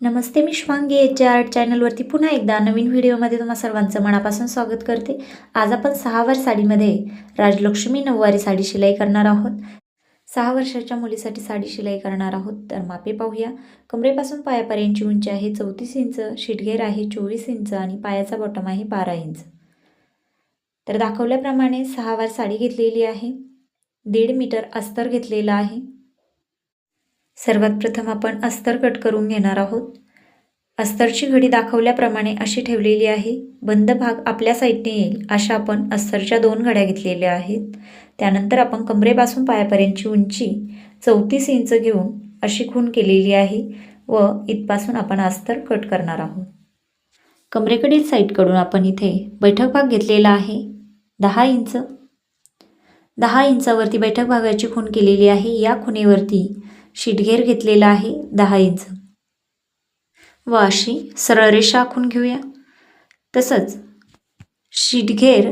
नमस्ते मी श्वांगी H art चॅनलवरती पुन्हा एकदा नवीन व्हिडिओमध्ये तुम्हा सर्वांचं मनापासून स्वागत करते. आज आपण सहावार साडीमध्ये राजलक्ष्मी नऊवारी साडी शिलाई करणार आहोत. सहा वर्षाच्या मुलीसाठी साडी शिलाई करणार आहोत तर मापे पाहूया. कमरेपासून पायापर्यंतची उंची आहे चौतीस इंच शिटघेर आहे चोवीस इंच आणि पायाचा बॉटम आहे बारा इंच. तर दाखवल्याप्रमाणे सहावार साडी घेतलेली आहे. दीड मीटर अस्तर घेतलेलं आहे. सर्वात प्रथम आपण अस्तर कट करून घेणार आहोत. अस्तरची घडी दाखवल्याप्रमाणे अशी ठेवलेली आहे. बंद भाग आपल्या साईडने येईल अशा आपण अस्तरच्या दोन घड्या घेतलेल्या आहेत. त्यानंतर आपण कमरेपासून पायापर्यंतची उंची चौतीस इंच घेऊन अशी खून केलेली आहे व इथपासून आपण अस्तर कट करणार आहोत. कमरेकडील साईडकडून आपण इथे बैठक भाग घेतलेला आहे दहा इंच. दहा इंचावरती बैठक भागाची खूण केलेली आहे. या खुणेवरती शीटघेर घेतलेला आहे दहा इंच. व अशी सरळ रेषा आखून घेऊया. तसंच शिटघेर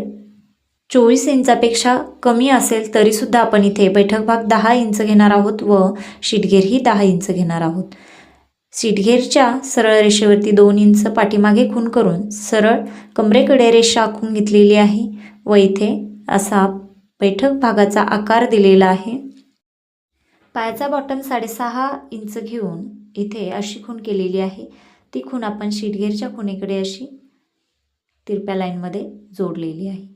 चोवीस इंचापेक्षा कमी असेल तरीसुद्धा आपण इथे बैठक भाग दहा इंच घेणार आहोत व शिटघेरही दहा इंच घेणार आहोत. शिटघेरच्या सरळ रेषेवरती दोन इंच पाठीमागे खून करून सरळ कमरेकडे रेषा आखून घेतलेली आहे व इथे असा बैठक भागाचा आकार दिलेला आहे. पायाचा बॉटम साडेसहा इंच घेऊन इथे अशी खूण केलेली आहे. ती खूण आपण शीटघेरच्या खुणेकडे अशी तिरप्या लाईनमध्ये जोडलेली आहे.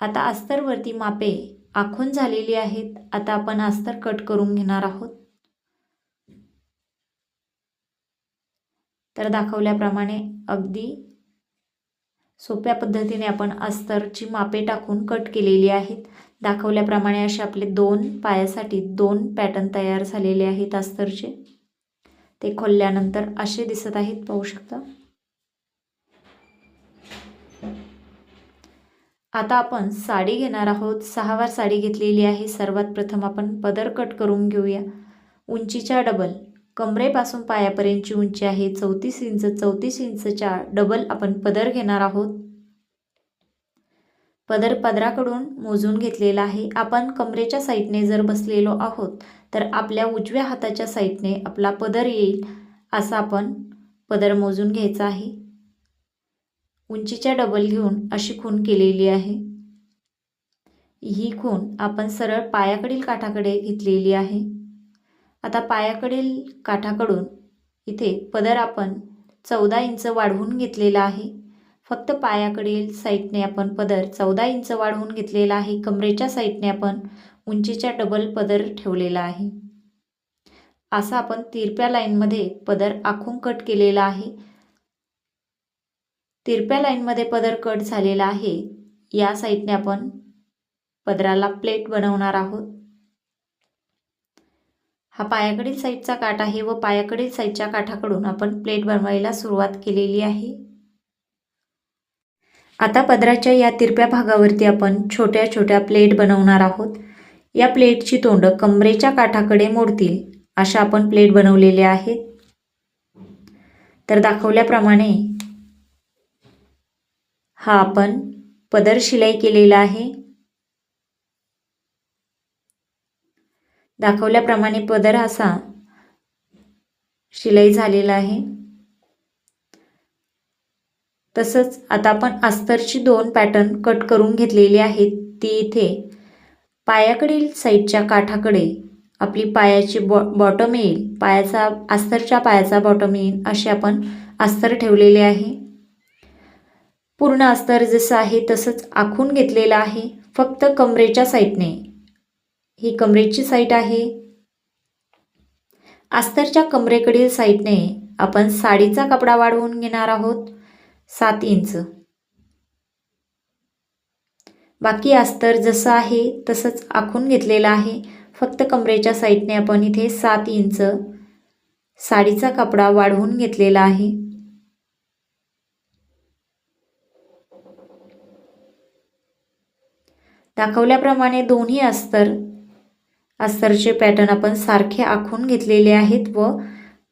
आता अस्तरवरती मापे आखून झालेली आहेत. आता आपण अस्तर कट करून घेणार आहोत. तर दाखवल्याप्रमाणे अगदी सोप्या पद्धतीने आपण अस्तरची मापे टाकून कट केलेली आहेत. दाखवल्याप्रमाणे असे आपले दोन पायासाठी दोन पॅटर्न तयार झालेले आहेत अस्तरचे. ते खोलल्यानंतर असे दिसत आहेत पाहू शकता. आता आपण साडी घेणार आहोत. सहावार साडी घेतलेली आहे. सर्वात प्रथम आपण पदर कट करून घेऊया. उंचीच्या डबल. कमरेपासून पायापर्यंतची उंची आहे. चौतीस इंच चौतीस इंचच्या डबल आपण पदर घेणार आहोत. पदर पदराकडून मोजून घेतलेला आहे. आपण कमरेच्या साईडने जर बसलेलो आहोत तर आपल्या उजव्या हाताच्या साईडने आपला पदर येईल असा आपण पदर मोजून घ्यायचा आहे. उंचीच्या डबल घेऊन अशी खूण केलेली आहे. ही खूण आपण सरळ पायाकडील काठाकडे घेतलेली आहे. आता पायाकडील काठाकडून इथे पदर आपण चौदा इंच वाढवून घेतलेला आहे. फक्त पायाकडील साईडने आपण पदर चौदा इंच वाढवून घेतलेला आहे. कमरेच्या साईडने आपण उंचीच्या डबल पदर ठेवलेला आहे. असा आपण तिरप्या लाईनमध्ये पदर आखून कट केलेला आहे. तिरप्या लाईनमध्ये पदर कट झालेला आहे. या साईडने आपण पदराला प्लेट बनवणार आहोत. हा पायाकडील साईडचा काठ आहे व पायाकडील साईडच्या काठाकडून आपण प्लेट बनवायला सुरुवात केलेली आहे. आता पदराच्या या तिरप्या भागावरती आपण छोट्या छोट्या प्लेट बनवणार आहोत. या प्लेटची तोंडं कमरेच्या काठाकडे मोडतील अशा आपण प्लेट बनवलेल्या आहेत. तर दाखवल्याप्रमाणे हा आपण पदर शिलाई केलेला आहे. दाखवल्याप्रमाणे पदर असा शिलाई झालेला आहे. तसंच आता आपण अस्तरची दोन पॅटर्न कट करून घेतलेली आहेत ती इथे. पायाकडील साईडच्या काठाकडे आपली पायाची बॉ बॉटम येईल. पायाचा अस्तरच्या पायाचा बॉटम येईल असे आपण अस्तर ठेवलेले आहे. पूर्ण अस्तर जसं आहे तसंच आखून घेतलेलं आहे फक्त कमरेच्या साईडने. ही कमरेची साईट आहे. अस्तरच्या कमरेकडील साईडने आपण साडीचा कपडा वाढवून घेणार आहोत. सात इंच. बाकी अस्तर जसं आहे तसंच आखून घेतलेलं आहे. फक्त कमरेच्या साईडने आपण इथे सात इंच साडीचा कपडा वाढवून घेतलेला आहे. दाखवल्याप्रमाणे दोन्ही अस्तर अस्तरचे पॅटर्न आपण सारखे आखून घेतलेले आहेत व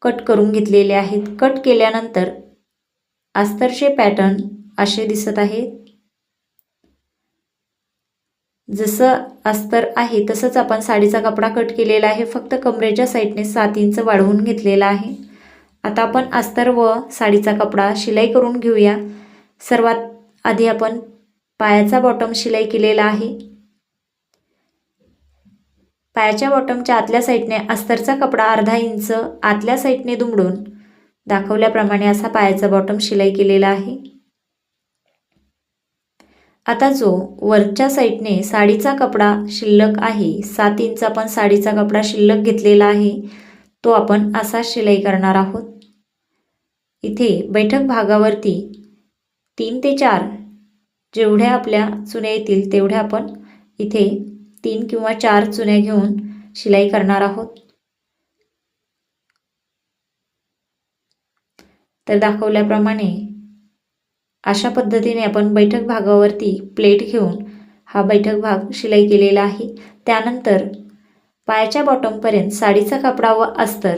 कट करून घेतलेले आहेत. कट केल्यानंतर अस्तरचे पॅटर्न असे दिसत आहेत. जसं अस्तर आहे तसंच आपण साडीचा कपडा कट केलेला आहे. फक्त कमरेच्या साईडने सात इंच वाढवून घेतलेला आहे. आता आपण अस्तर व साडीचा कपडा शिलाई करून घेऊया. सर्वात आधी आपण पायाचा बॉटम शिलाई केलेला आहे. पायाच्या बॉटमच्या आतल्या साईडने अस्तरचा कपडा अर्धा इंच आतल्या साईडने दुमडून दाखवल्याप्रमाणे असा पायाचा बॉटम शिलाई केलेला आहे. आता जो वरच्या साईडने साडीचा कपडा शिल्लक आहे सात इंच आपण साडीचा कपडा शिल्लक घेतलेला आहे तो आपण असा शिलाई करणार आहोत. इथे बैठक भागावरती तीन ते चार जेवढ्या आपल्या चुन्या येतील तेवढ्या आपण इथे तीन किंवा चार चुन्या घेऊन शिलाई करणार आहोत. तर दाखवल्याप्रमाणे अशा पद्धतीने आपण बैठक भागावरती प्लेट घेऊन हा बैठक भाग शिलाई केलेला आहे. त्यानंतर पायाच्या बॉटमपर्यंत साडीचा कपडा व अस्तर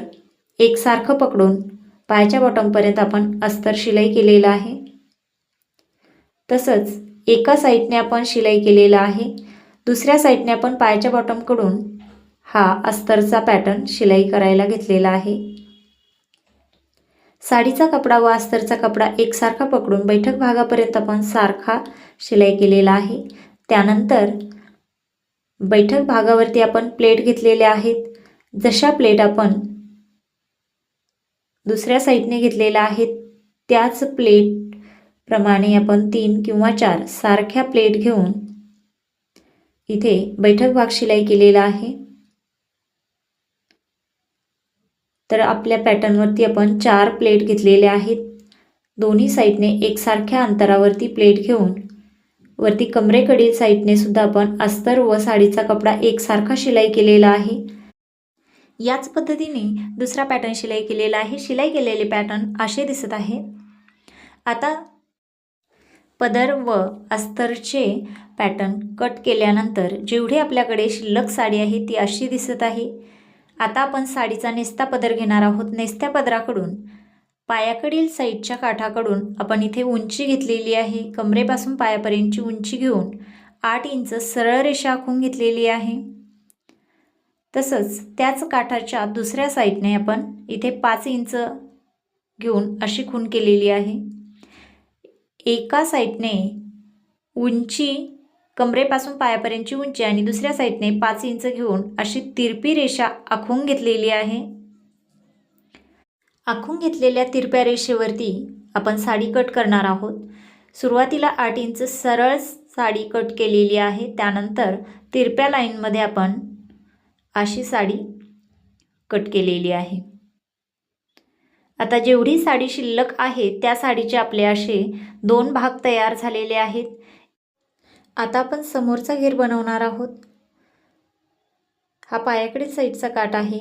एकसारखं पकडून पायाच्या बॉटमपर्यंत आपण अस्तर शिलाई केलेलं आहे. तसंच एका साईडने आपण शिलाई केलेला आहे. दुसऱ्या साईडने आपण पायाच्या बॉटमकडून हा अस्तरचा पॅटर्न शिलाई करायला घेतलेला आहे. साडीचा कपडा व अस्तरचा कपडा एकसारखा पकडून बैठक भागापर्यंत आपण सारखा शिलाई केलेला आहे. त्यानंतर बैठक भागावरती आपण प्लेट घेतलेल्या आहेत. जशा प्लेट आपण दुसऱ्या साईडने घेतलेल्या आहेत त्याच प्लेट प्रमाणे आपण तीन किंवा चार सारख्या प्लेट घेऊन इथे बैठक भाग शिलाई केलेला आहे. तर आपल्या पॅटर्नवरती आपण चार प्लेट घेतलेल्या आहेत. दोन्ही साईडने एकसारख्या अंतरावरती प्लेट घेऊन वरती कमरेकडील साईडने सुद्धा आपण अस्तर व साडीचा कपडा एकसारखा शिलाई केलेला आहे. याच पद्धतीने दुसरा पॅटर्न शिलाई केलेला आहे. शिलाई केलेले पॅटर्न असे दिसत आहे. आता पदर व अस्तरचे पॅटर्न कट केल्यानंतर जेवढी आपल्याकडे शिल्लक साडी आहे ती अशी दिसत आहे. आता आपण साडीचा नेस्ता पदर घेणार आहोत. नेस्त्या पदराकडून पायाकडील साईडच्या काठाकडून आपण इथे उंची घेतलेली आहे. कमरेपासून पायापर्यंतची उंची घेऊन आठ इंच सरळ रेषा आखून घेतलेली आहे. तसंच त्याच काठाच्या दुसऱ्या साईडने आपण इथे पाच इंच घेऊन अशी खून केलेली आहे. एका साईडने उंची कमरेपासून पायापर्यंतची उंची आणि दुसऱ्या साईडने पाच इंच घेऊन अशी तिरपी रेषा आखून घेतलेली आहे. आखून घेतलेल्या तिरप्या रेषेवरती आपण साडी कट करणार आहोत. सुरुवातीला आठ इंच सरळ साडी कट केलेली आहे. त्यानंतर तिरप्या लाईनमध्ये आपण अशी साडी कट केलेली आहे. आता जेवढी साडी शिल्लक आहे त्या साडीचे आपले असे दोन भाग तयार झालेले आहेत. आता आपण समोरचा घेर बनवणार आहोत. हा पायाकडील साईडचा काट आहे.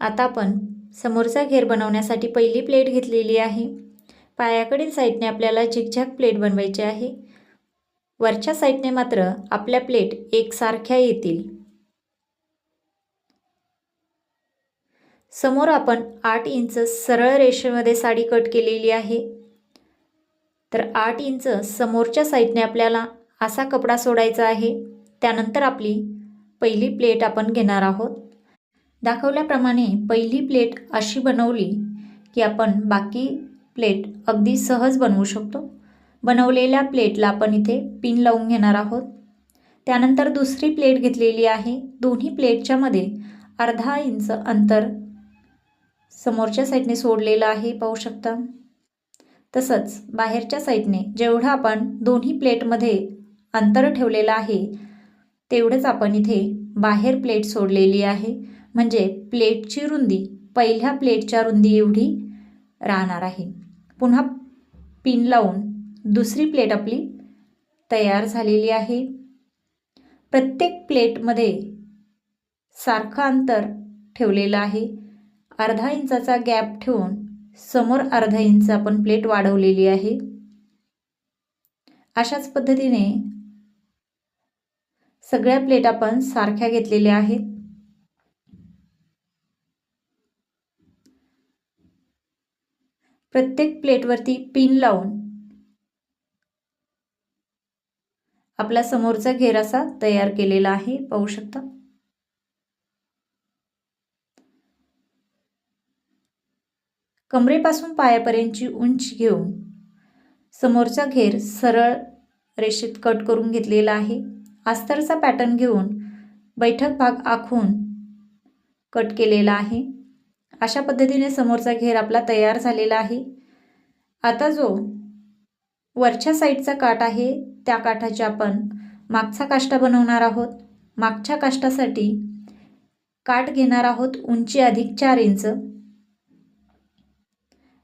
आता आपण समोरचा घेर बनवण्यासाठी पहिली प्लेट घेतलेली आहे. पायाकडील साईडने आपल्याला झिकझॅक प्लेट बनवायची आहे. वरच्या साईडने मात्र आपल्या प्लेट एकसारख्या येतील. समोर आपण आठ इंच सरळ रेषेमध्ये साडी कट केलेली आहे. तर आठ इंच समोरच्या साईडने आपल्याला असा कपडा सोडायचा आहे. त्यानंतर आपली पहिली प्लेट आपण घेणार आहोत. दाखवल्याप्रमाणे पहिली प्लेट अशी बनवली की आपण बाकी प्लेट अगदी सहज बनवू शकतो. बनवलेल्या प्लेटला आपण इथे पिन लावून घेणार आहोत. त्यानंतर दुसरी प्लेट घेतलेली आहे. दोन्ही प्लेटच्यामध्ये अर्धा इंच अंतर समोरच्या साईडने सोडलेलं आहे. पाहू शकता. तसंच बाहेरच्या साईडने जेवढं आपण दोन्ही प्लेटमध्ये अंतर ठेवलेलं आहे तेवढंच आपण इथे बाहेर प्लेट सोडलेली आहे. म्हणजे प्लेटची रुंदी पहिल्या प्लेटच्या रुंदी एवढी राहणार आहे. पुन्हा पिन लावून दुसरी प्लेट आपली तयार झालेली आहे. प्रत्येक प्लेटमध्ये सारखं अंतर ठेवलेलं आहे. अर्धा इंचाचा गॅप ठेवून समोर अर्धा इंच आपण प्लेट वाढवलेली आहे अशाच पद्धतीने सगळ्या प्लेट आपण सारख्या घेतलेल्या आहेत प्रत्येक प्लेटवरती पिन लावून आपला समोरचा घेर असा तयार केलेला आहे पाहू शकता.。。.。.。.。.。.。.。.。.。.。.。.。.。..。.。.。.。.。。.。.。.。.。.。.。.。.。.。.。. कमरेपासून पायापर्यंतची उंची घेऊन समोरचा घेर सरळ रेषेत कट करून घेतलेला आहे. अस्तरचा पॅटर्न घेऊन बैठक भाग आखून कट केलेला आहे. अशा पद्धतीने समोरचा घेर आपला तयार झालेला आहे. आता जो वरच्या साईडचा काठ आहे त्या काठाची आपण मागचा काष्टा बनवणार आहोत. मागच्या काष्टासाठी काठ घेणार आहोत उंची अधिक चार इंच.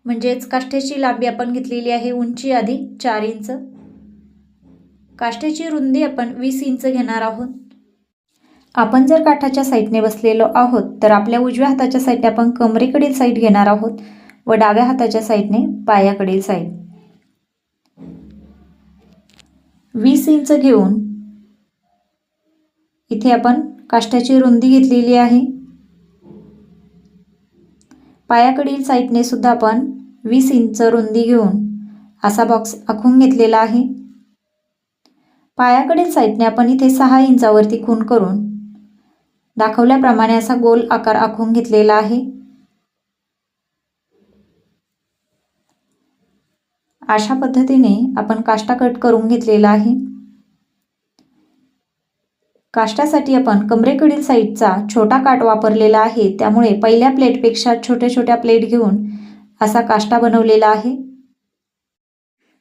म्हणजेच काष्ठेची लांबी आपण घेतलेली आहे उंची आधी चार इंच. काष्ठेची रुंदी आपण वीस इंच घेणार आहोत. आपण जर काठाच्या साईडने बसलेलो आहोत तर आपल्या उजव्या हाताच्या साईडने आपण कमरेकडील साईड घेणार आहोत व डाव्या हाताच्या साईडने पायाकडील साईड. वीस इंच घेऊन इथे आपण काष्टाची रुंदी घेतलेली आहे. पायाकडील साईडने सुद्धा आपण वीस इंच रुंदी घेऊन असा बॉक्स आखून घेतलेला आहे. पायाकडील साईडने आपण इथे सहा इंचावरती खून करून दाखवल्याप्रमाणे असा गोल आकार आखून घेतलेला आहे. अशा पद्धतीने आपण काष्टा कट करून घेतलेला आहे. काष्टासाठी आपण कमरेकडील साईडचा छोटा काठ वापरलेला आहे. त्यामुळे पहिल्या प्लेटपेक्षा छोट्या छोट्या प्लेट घेऊन असा काष्टा बनवलेला आहे.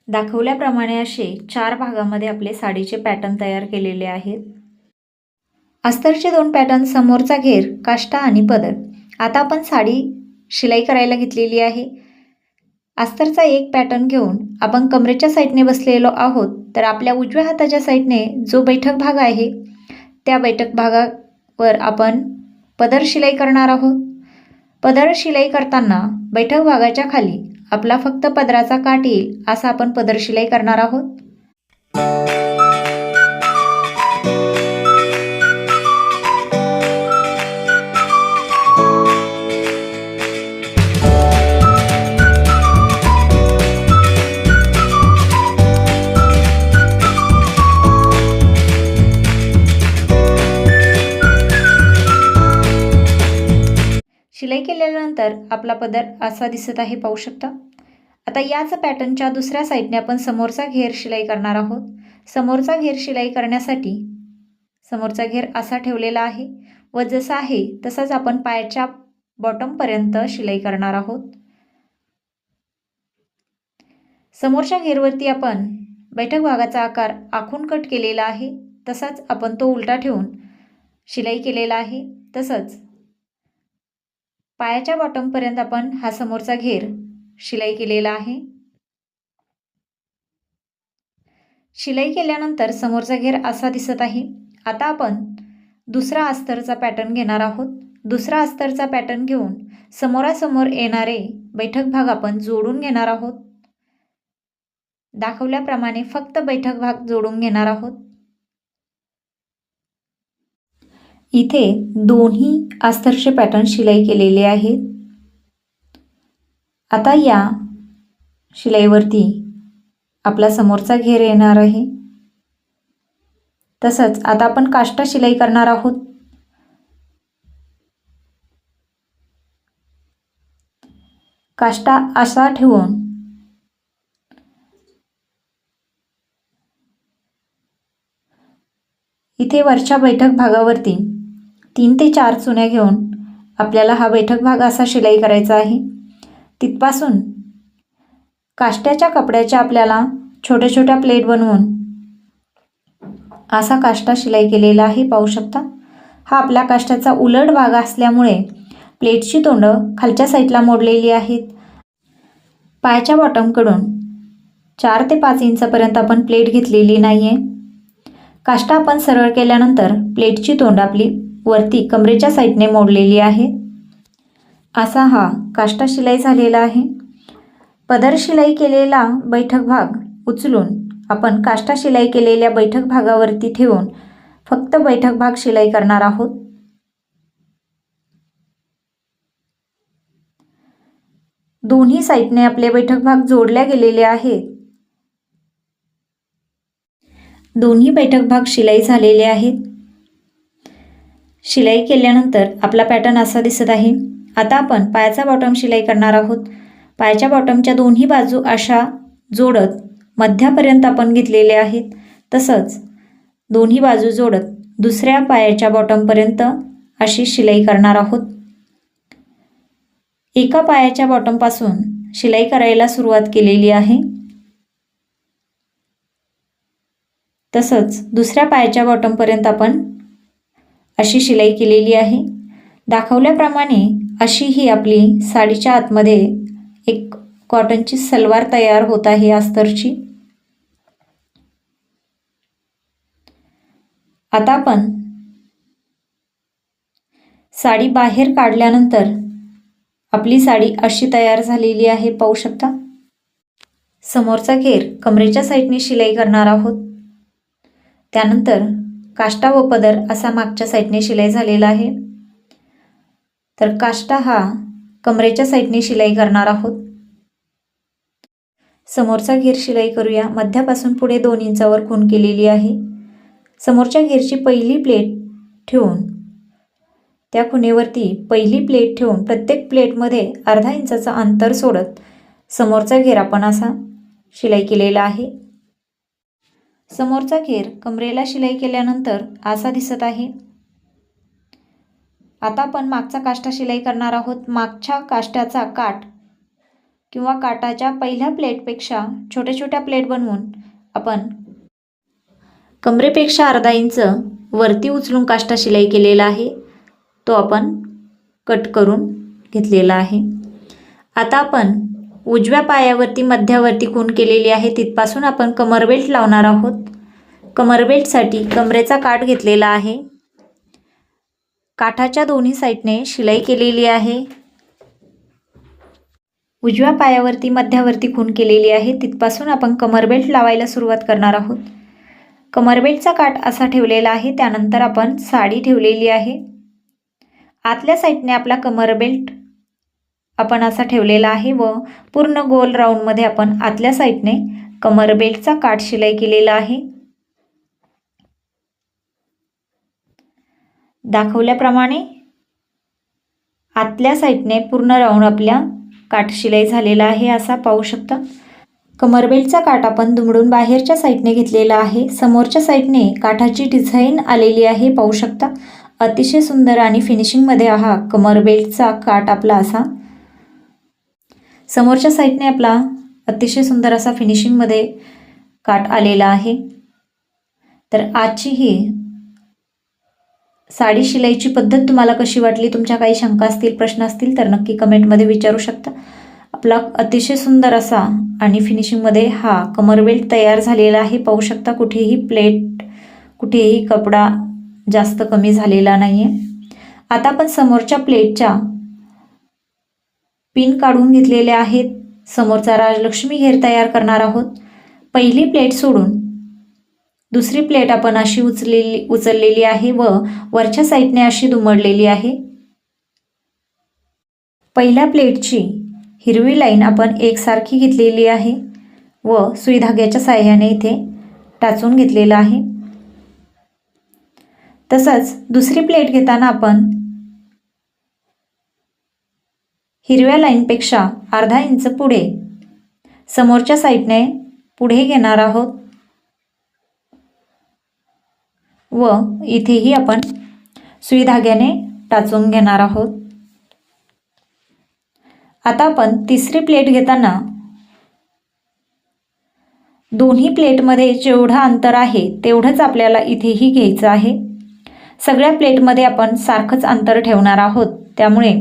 दाखवल्याप्रमाणे असे चार भागामध्ये आपले साडीचे पॅटर्न तयार केलेले आहेत. अस्तरचे दोन पॅटर्न समोरचा घेर काष्टा आणि पदर. आता आपण साडी शिलाई करायला घेतलेली आहे. अस्तरचा एक पॅटर्न घेऊन आपण कमरेच्या साईडने बसलेलो आहोत. तर आपल्या उजव्या हाताच्या साईडने जो बैठक भाग आहे त्या बैठक भागावर आपण पदर शिलाई करणार आहोत. पदर शिलाई करताना बैठक भागाच्या खाली आपला फक्त पदराचा काठ येईल असा आपण पदर शिलाई करणार आहोत. शिलाई केल्यानंतर आपला पदर असा दिसत आहे पाहू शकता? आता याच पॅटर्नच्या दुसऱ्या साईडने आपण समोरचा घेर शिलाई करणार आहोत. समोरचा घेर शिलाई करण्यासाठी समोरचा घेर असा ठेवलेला आहे व जसा आहे तसाच आपण पायाच्या बॉटमपर्यंत शिलाई करणार आहोत. समोरच्या घेरवरती आपण बैठक भागाचा आकार आखून कट केलेला आहे. तसाच आपण तो उलटा ठेवून शिलाई केलेला आहे. तसंच पायाच्या बॉटमपर्यंत आपण हा समोरचा घेर शिलाई केलेला आहे. शिलाई केल्यानंतर समोरचा घेर असा दिसत आहे. आता आपण दुसरा अस्तरचा पॅटर्न घेणार आहोत. दुसरा अस्तरचा पॅटर्न घेऊन समोरासमोर येणारे बैठक भाग आपण जोडून घेणार आहोत. दाखवल्याप्रमाणे फक्त बैठक भाग जोडून घेणार आहोत. इथे दोन्ही अस्तरचे पॅटर्न शिलाई केलेले आहेत. आता या शिलाईवरती आपला समोरचा घेर येणार आहे. तसंच आता आपण काष्टा शिलाई करणार आहोत. काष्टा असा ठेवून इथे वरच्या बैठक भागावरती तीन ते चार चुन्या घेऊन आपल्याला हा बैठक भाग असा शिलाई करायचा आहे. तिथपासून काष्ट्याच्या कपड्याच्या आपल्याला छोट्या छोट्या प्लेट बनवून असा काष्टा शिलाई केलेला आहे पाहू शकता. हा आपल्या काष्ट्याचा उलट भाग असल्यामुळे प्लेटची तोंडं खालच्या साईडला मोडलेली आहेत. पायाच्या बॉटमकडून चार ते पाच इंचापर्यंत आपण प्लेट घेतलेली नाही आहे काष्टा आपण सरळ केल्यानंतर प्लेटची तोंड आपली वरती कमरेच्या साईडने मोडलेली आहे. असा हा काष्टा शिलाई झालेला आहे. पदर शिलाई केलेला बैठक भाग उचलून आपण काष्टा शिलाई केलेल्या बैठक भागावरती ठेवून फक्त बैठक भाग शिलाई करणार आहोत. दोन्ही साईडने आपले बैठक भाग जोडल्या गेलेले आहेत. दोन्ही बैठक भाग शिलाई झालेले आहेत. शिलाई केल्यानंतर आपला पॅटर्न असा दिसत आहे. आता आपण पायाचा बॉटम शिलाई करणार आहोत. पायाच्या बॉटमच्या दोन्ही बाजू अशा जोडत मध्यापर्यंत आपण घेतलेले आहेत. तसंच दोन्ही बाजू जोडत दुसऱ्या पायाच्या बॉटमपर्यंत अशी शिलाई करणार आहोत. एका पायाच्या बॉटमपासून शिलाई करायला सुरुवात केलेली आहे. तसंच दुसऱ्या पायाच्या बॉटमपर्यंत आपण अशी शिलाई केलेली आहे. दाखवल्याप्रमाणे अशी ही आपली साडीच्या आतमध्ये एक कॉटनची सलवार तयार होत आहे अस्तरची. आता आपण साडी बाहेर काढल्यानंतर आपली साडी अशी तयार झालेली आहे पाहू शकता. समोरचा घेर कमरेच्या साईडने शिलाई करणार आहोत. त्यानंतर काष्टा व पदर असा मागच्या साईडने शिलाई झालेला आहे. तर काष्टा हा कमरेच्या साईडने शिलाई करणार आहोत. समोरचा घेर शिलाई करूया. मध्यापासून पुढे दोन इंचावर खून केलेली आहे. समोरच्या घेरची पहिली प्लेट ठेवून त्या खुणेवरती पहिली प्लेट ठेवून प्रत्येक प्लेटमध्ये अर्धा इंचाचं अंतर सोडत समोरचा घेर आपण असा शिलाई केलेला आहे. समोरचा घेर कमरेला शिलाई केल्यानंतर असा दिसत आहे. आता आपण मागचा काष्टा शिलाई करणार आहोत. मागच्या काष्ट्याचा काठ किंवा काटाच्या पहिल्या प्लेटपेक्षा छोट्या छोट्या प्लेट बनवून आपण कमरेपेक्षा अर्धा इंच वरती उचलून काष्टा शिलाई केलेला आहे. तो आपण कट करून घेतलेला आहे. आता आपण उजव्या पायावरती मध्यावरती खून केलेली आहे. तिथपासून आपण कमर बेल्ट लावणार आहोत. कमर बेल्टसाठी कमरेचा काठ घेतलेला आहे. काठाच्या दोन्ही साईडने शिलाई केलेली आहे. उजव्या पायावरती मध्यावरती खून केलेली आहे. तिथपासून आपण कमर बेल्ट लावायला सुरुवात करणार आहोत. कमर बेल्टचा काठ असा ठेवलेला आहे. त्यानंतर आपण साडी ठेवलेली आहे. आतल्या साईडने आपला कमर बेल्ट आपण असा ठेवलेला आहे व पूर्ण गोल राऊंडमध्ये आपण आतल्या साईडने कमर बेल्टचा काठ शिलाई केलेला आहे. दाखवल्याप्रमाणे आतल्या साईडने पूर्ण राऊंड आपल्या काठ शिलाई झालेला आहे असा पाहू शकता. कमरबेल्टचा काठ आपण दुमडून बाहेरच्या साईडने घेतलेला आहे. समोरच्या साईडने काठाची डिझाईन आलेली आहे पाहू शकता. अतिशय सुंदर आणि फिनिशिंगमध्ये हा कमरबेल्टचा काठ आपला असा समोरच्या साईडने आपला अतिशय सुंदर असा फिनिशिंगमध्ये काठ आलेला आहे. तर आजची ही साडी शिलाईची पद्धत तुम्हाला कशी वाटली? तुमच्या काही शंका असतील प्रश्न असतील तर नक्की कमेंटमध्ये विचारू शकता. आपला अतिशय सुंदर असा आणि फिनिशिंगमध्ये हा कमरबेल्ट तयार झालेला आहे. पाहू शकता कुठेही प्लेट कुठेही कपडा जास्त कमी झालेला नाही आहे आता आपण समोरच्या प्लेटच्या पिन काढून घेतलेले आहेत. समोरचा राजलक्ष्मी घेर तयार करणार आहोत. पहिली प्लेट सोडून दुसरी प्लेट आपण अशी उचलेली उचललेली आहे व वरच्या साईडने अशी दुमडलेली आहे. पहिल्या प्लेटची हिरवी लाईन आपण एकसारखी घेतलेली आहे व सुई धाग्याच्या साह्याने इथे टाचून घेतलेलं आहे. तसंच दुसरी प्लेट घेताना आपण हिरव्या लाईनपेक्षा अर्धा इंच पुढे. समोरच्या साईडने पुढे घेणार आहोत. व इथेही आपण सुई धाग्याने टाचून घेणार आहोत. आता आपण तिसरी प्लेट घेताना दोन्ही प्लेटमध्ये जेवढं अंतर आहे तेवढंच आपल्याला इथेही घ्यायचं आहे. सगळ्या प्लेटमध्ये आपण सारखंच अंतर ठेवणार आहोत. त्यामुळे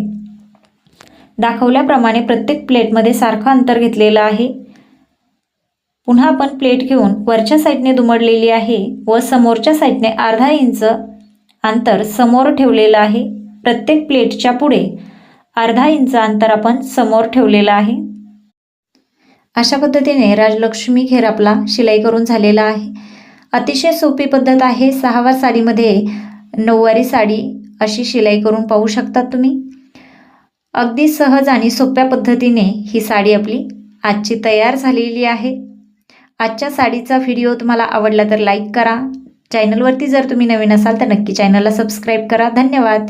दाखवल्याप्रमाणे प्रत्येक प्लेटमध्ये सारखं अंतर घेतलेलं आहे. पुन्हा आपण प्लेट घेऊन वरच्या साईडने दुमडलेली आहे व समोरच्या साईडने अर्धा इंच अंतर समोर ठेवलेलं आहे. प्रत्येक प्लेटच्या पुढे अर्धा इंच अंतर आपण समोर ठेवलेलं आहे. अशा पद्धतीने राजलक्ष्मी घेर आपला शिलाई करून झालेला आहे. अतिशय सोपी पद्धत आहे. सहावार साडीमध्ये नऊवारी साडी अशी शिलाई करून पाहू शकतात तुम्ही. अगदी सहज आणि सोप्या पद्धतीने ही साडी आपली आजची तयार झालेली आहे. आजच्या साडीचा व्हिडिओ तुम्हाला आवडला तर लाईक करा. चॅनलवरती जर तुम्ही नवीन असाल तर नक्की चॅनलला सबस्क्राईब करा. धन्यवाद.